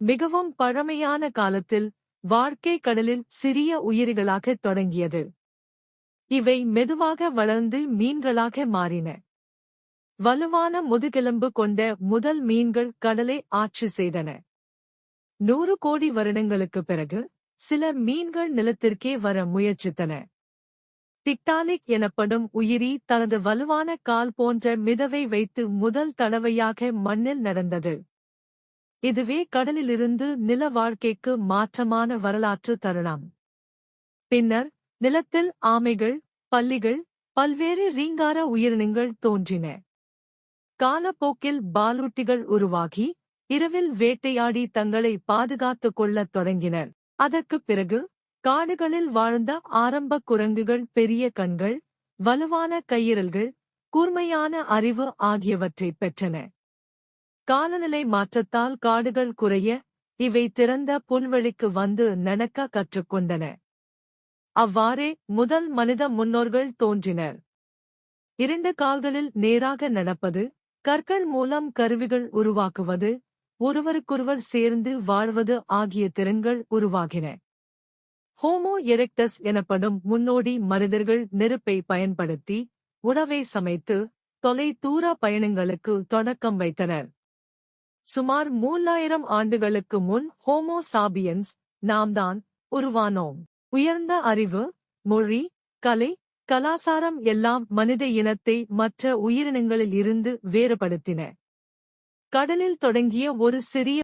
மிகவும் பழமையான காலத்தில் வாழ்க்கை கடலில் சிறிய உயிரிகளாகத் தொடங்கியது. இவை மெதுவாக வளர்ந்து மீன்களாக மாறின. வலுவான முதுகெலும்பு கொண்ட முதல் மீன்கள் கடலை ஆட்சி செய்தன. நூறு கோடி வருடங்களுக்குப் பிறகு சில மீன்கள் நிலத்திற்கே வர முயற்சித்தன. டிக்டாலிக் எனப்படும் உயிரி தனது வலுவான கால் போன்ற மிதவை வைத்து முதல் தடவையாக மண்ணில் நடந்தது. இதுவே கடலிலிருந்து நில வாழ்க்கைக்கு மாற்றமான வரலாற்று தருணம். பின்னர் நிலத்தில் ஆமைகள் பல்லிகள் பல்வேறு ரீங்கார உயிரினங்கள் தோன்றின. காலப்போக்கில் பாலூட்டிகள் உருவாகி இரவில் வேட்டையாடி தங்களை பாதுகாத்துக் கொள்ளத் தொடங்கினர். அதற்குப் பிறகு காடுகளில் வாழ்ந்த ஆரம்ப குரங்குகள் பெரிய கண்கள் வலுவான கையிரல்கள் கூர்மையான அறிவு ஆகியவற்றைப் பெற்றன. காலநிலை மாற்றத்தால் காடுகள் குறைய இவை திறந்த புல்வெளிக்கு வந்து நடக்க கற்றுக்கொண்டன. அவ்வாறே முதல் மனித முன்னோர்கள் தோன்றினர். இரண்டு கால்களில் நேராக நடப்பது கற்கள் மூலம் கருவிகள் உருவாக்குவது ஒருவருக்கொருவர் சேர்ந்து வாழ்வது ஆகிய திறன்கள் உருவாகின. ஹோமோ எரெக்டஸ் எனப்படும் முன்னோடி மனிதர்கள் நெருப்பை பயன்படுத்தி உணவை சமைத்து தொலை தூர பயணங்களுக்கு தொடக்கம் வைத்தனர். சுமார் மூலாயிரம் ஆண்டுகளுக்கு முன் ஹோமோ சாபியன்ஸ் நாம் தான் உருவானோம். உயர்ந்த அறிவு மொழி கலை கலாசாரம் எல்லாம் மனித இனத்தை மற்ற உயிரினங்களில் இருந்து வேறுபடுத்தின. கடலில் தொடங்கிய ஒரு சிறிய